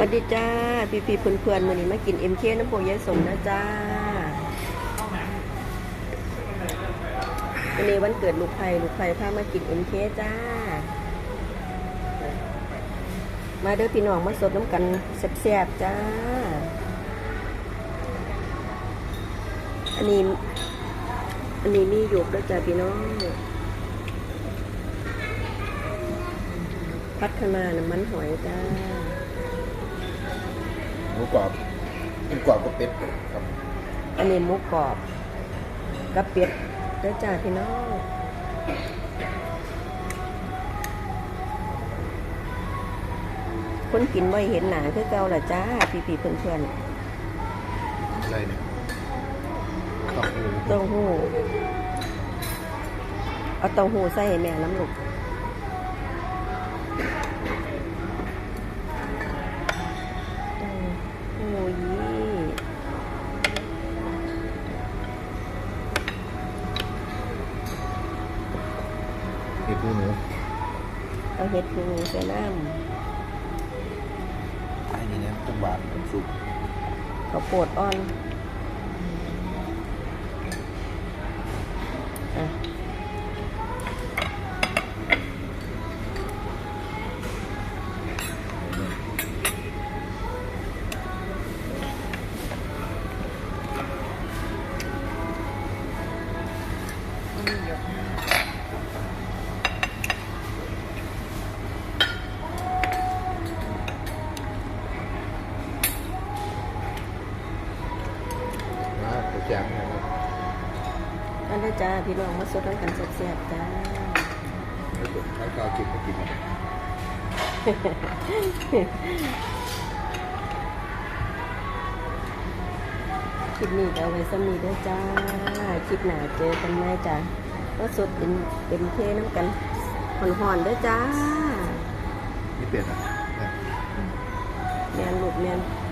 วัสดีจ้าพี่พี่ๆเพื่อนๆวันนี้มากินเอ็มเคน้ำโพยายสมนะจ้าวันนี้วันเกิดลูกไผ่ลูกไผ่พามากินเอ็มเคจ้า มาเด้อพี่น้องมาสดน้ำกันแซ่บๆจ้า อันนี้ อันนี้มีหยกด้วยจ้าพี่น้องพัฒนาน้ำมันหอยจ้า หมูกรอบหมูกรอบก็เป็ดครับอันนี้หมูกรอบกับเป็ดเด้อจ้าพี่น้องคนกินไม่เห็นหนาคือเก่าละจ้าพี่พี่ๆเพื่อนเพื่อนอะไรเนี่ยข้าวหมูๆเต้าหู้เอาเต้าหู้ใส่ให้แม่น้ำลูก เห็ดหูหนูเอาเห็ดหูหนูใส่น้ไอ้นี่เนี่ยต้มบาทต้มสุกำข้าวโพดอ่อนอะนะตัวแจมนะครับอันนี้จ้าพี่น้องมาสดน้ำกันแซ่บๆจ้าแล้วก็ใช้ข้าวกินก็กินนะคลิปนี้ก็เอาไว้สมีเด้อจ้า คลิปหน้าเจอกันไหมจ้าก็สดเป็นเป็นเทน้ำกันหอนๆเด้อจ้า นี่เป็ดอะเนี่ยแมนลูกแมนอ